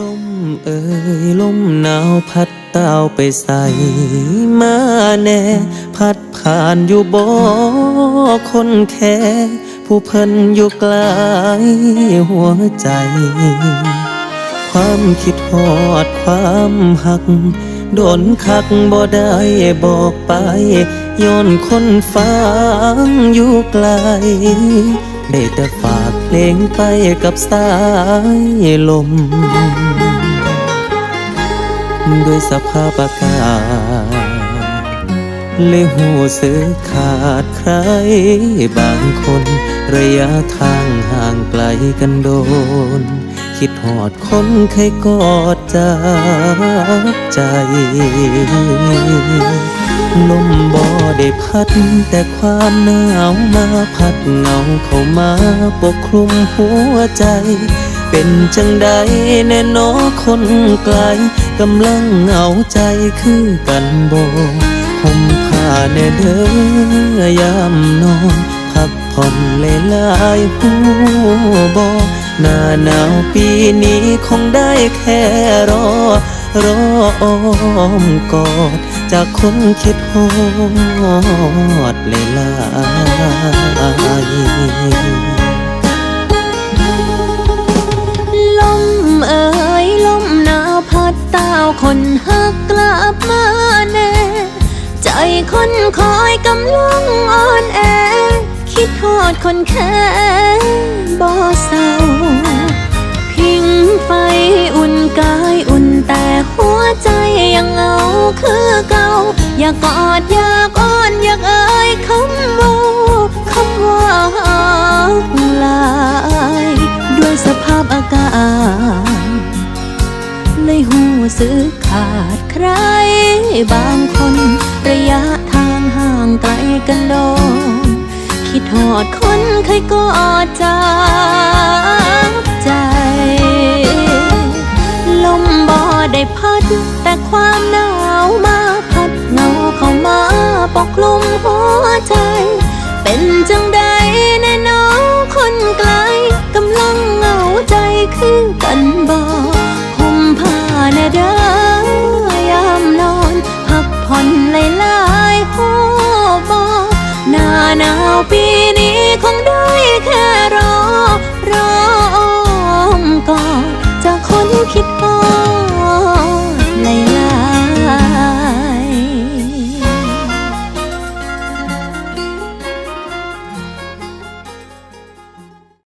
ลมเอ่ยลมหนาวพัดเต้าไปใส่มาแน่ พัดผ่านอยู่บ่คนแค่ผู้เพิ่นอยู่ไกลหัวใจ ความคิดฮอดความหัก โดนคักบ่ได้บอกไปย้อนคนฟังอยู่ไกล ได้แต่ฝากเพลงไปกับสายลม ด้วยสภาพอากาศเลยหูซื้อขาดใครบางคน ระยะทางห่างไกลกันโดน คิดหอดคนเคยกอดจากใจ ลมบ่ได้พัด แต่ความหนาวมาพัดเงาเข้ามาปกคลุมหัวใจ เป็นจังใดแน่นอคนไกลกำลังเหงาใจคือกันบ่ห่มผ้าแน่เด้อยามนอนพักผ่อนเลยลายๆหูบอหน้าหนาวปีนี้คงได้แค่รอ รออ้อมกอด จากคนคิดฮอดเลยลายลมเอ่ยลมหนาวพัดเต้าคนหักกลับมาแน่ ใจคนคอยกำลังอ่อนแอ คิดทอดคนแค่บ่ ดอยากอ้อนอยากเอ่ยคำว่าคำว่าลาย ด้วยสภาพอากาศเลยหูซื้อขาดใคร บางคนระยะทางห่างไกลกันโดนคิดทอดคนเคยกอดจากใจ ลมบ่ได้พัดแต่ความนา ปกลุมหัวใจ เป็นจังใดแน่น้องคนไกลกำลังเหงาใจคือกันบ่ห่มผ้าแน่เด้อยามนอน พักผ่อนหลายๆหัวบ่หน้าหนาวปีนี้คงด้